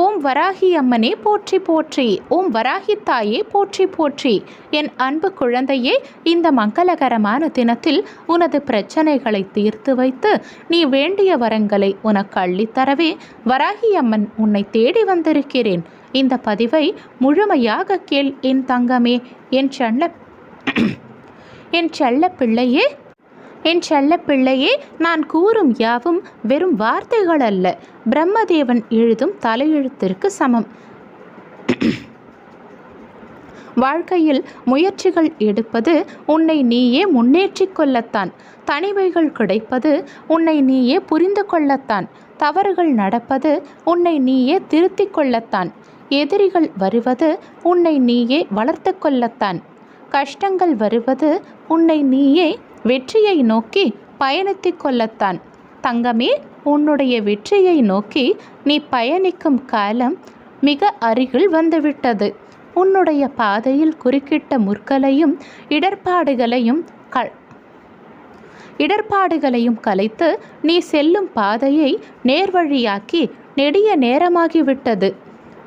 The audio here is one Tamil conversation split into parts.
ஓம் வராகி அம்மனே போற்றி போற்றி ஓம் வராகி தாயே போற்றி போற்றி. என் அன்பு குழந்தையே இந்த மங்களகரமான தினத்தில் உனது பிரச்சனைகளை தீர்த்து வைத்து நீ வேண்டிய வரங்களை உனக்கு அள்ளித்தரவே வராகி அம்மன் உன்னை தேடி வந்திருக்கிறேன். இந்த பதிவை முழுமையாக கேள் என் தங்கமே என் செல்ல என் செல்ல பிள்ளையே. என் செல்ல பிள்ளையே நான் கூறும் யாவும் வெறும் வார்த்தைகள் அல்ல பிரம்மதேவன் எழுதும் தலையெழுத்திற்கு சமம். வாழ்க்கையில் முயற்சிகள் எடுப்பது உன்னை நீயே முன்னேற்றிக் கொள்ளத்தான். தனிமைகள் கிடைப்பது உன்னை நீயே புரிந்து கொள்ளத்தான். தவறுகள் நடப்பது உன்னை நீயே திருத்திக் கொள்ளத்தான். எதிரிகள் வருவது உன்னை நீயே வளர்த்து கொள்ளத்தான். கஷ்டங்கள் வருவது உன்னை நீயே வெற்றியை நோக்கி பயணித்துக் கொள்ளத்தான். தங்கமே உன்னுடைய வெற்றியை நோக்கி நீ பயணிக்கும் காலம் மிக அருகில் வந்துவிட்டது. உன்னுடைய பாதையில் குறுக்கிட்ட முற்களையும் இடர்பாடுகளையும் க இடர்பாடுகளையும் கலைத்து நீ செல்லும் பாதையை நேர்வழியாக்கி நெடிய நேரமாகிவிட்டது.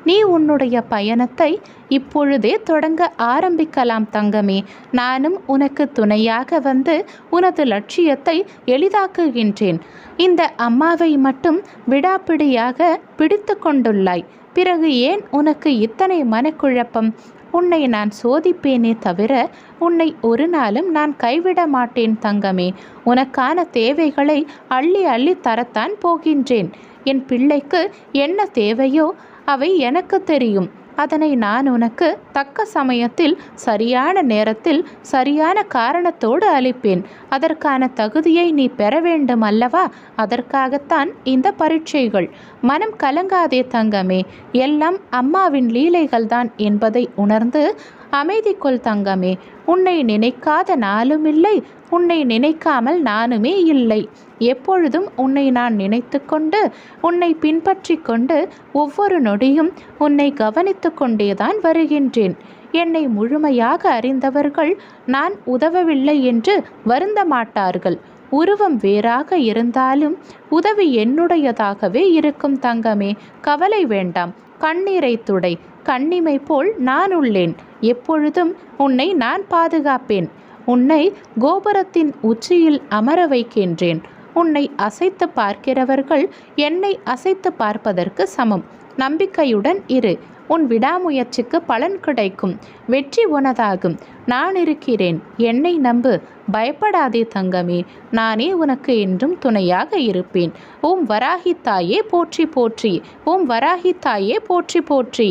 நீ உன்னுடைய பயணத்தை இப்பொழுதே தொடங்க ஆரம்பிக்கலாம் தங்கமே. நானும் உனக்கு துணையாக வந்து உனது லட்சியத்தை எளிதாக்குகின்றேன். இந்த அம்மாவை மட்டும் விடாப்பிடியாக பிடித்து கொண்டுள்ளாய். பிறகு ஏன் உனக்கு இத்தனை மனக்குழப்பம்? உன்னை நான் சோதிப்பேனே தவிர உன்னை ஒரு நாளும் நான் கைவிட மாட்டேன் தங்கமே. உனக்கான தேவைகளை அள்ளி அள்ளி தரத்தான் போகின்றேன். என் பிள்ளைக்கு என்ன தேவையோ அவை எனக்கு தெரியும். அதனை நான் உனக்கு தக்க சமயத்தில் சரியான நேரத்தில் சரியான காரணத்தோடு அளிப்பேன். அதற்கான தகுதியை நீ பெற வேண்டும் அல்லவா? அதற்காகத்தான் இந்த பரீட்சைகள். மனம் கலங்காதே தங்கமே. எல்லாம் அம்மாவின் லீலைகள்தான் என்பதை உணர்ந்து அமைதி கொள் தங்கமே உன்னை நினைக்காத நாளும் இல்லை உன்னை நினைக்காமல் நானுமே இல்லை. எப்பொழுதும் உன்னை நான் நினைத்து கொண்டு உன்னை பின்பற்றி கொண்டு ஒவ்வொரு நொடியும் உன்னை கவனித்து கொண்டேதான் வருகின்றேன். என்னை முழுமையாக அறிந்தவர்கள் நான் உதவவில்லை என்று வருந்த மாட்டார்கள். உருவம் வேறாக இருந்தாலும் உதவி என்னுடையதாகவே இருக்கும் தங்கமே கவலை வேண்டாம். கண்ணீரை துடை கண்ணிமை போல் நான் உள்ளேன். எப்பொழுதும் உன்னை நான் பாதுகாப்பேன். உன்னை கோபுரத்தின் உச்சியில் அமர வைக்கின்றேன். உன்னை அசைத்து பார்க்கிறவர்கள் என்னை அசைத்து பார்ப்பதற்கு சமம். நம்பிக்கையுடன் இரு. உன் விடாமுயற்சிக்கு பலன் கிடைக்கும். வெற்றி உனதாகும். நான் இருக்கிறேன். என்னை நம்பு. பயப்படாதே தங்கமே. நானே உனக்கு என்றும் துணையாக இருப்பேன். ஓம் வராகி தாயே போற்றி போற்றி. ஓம் வராகி தாயே போற்றி போற்றி.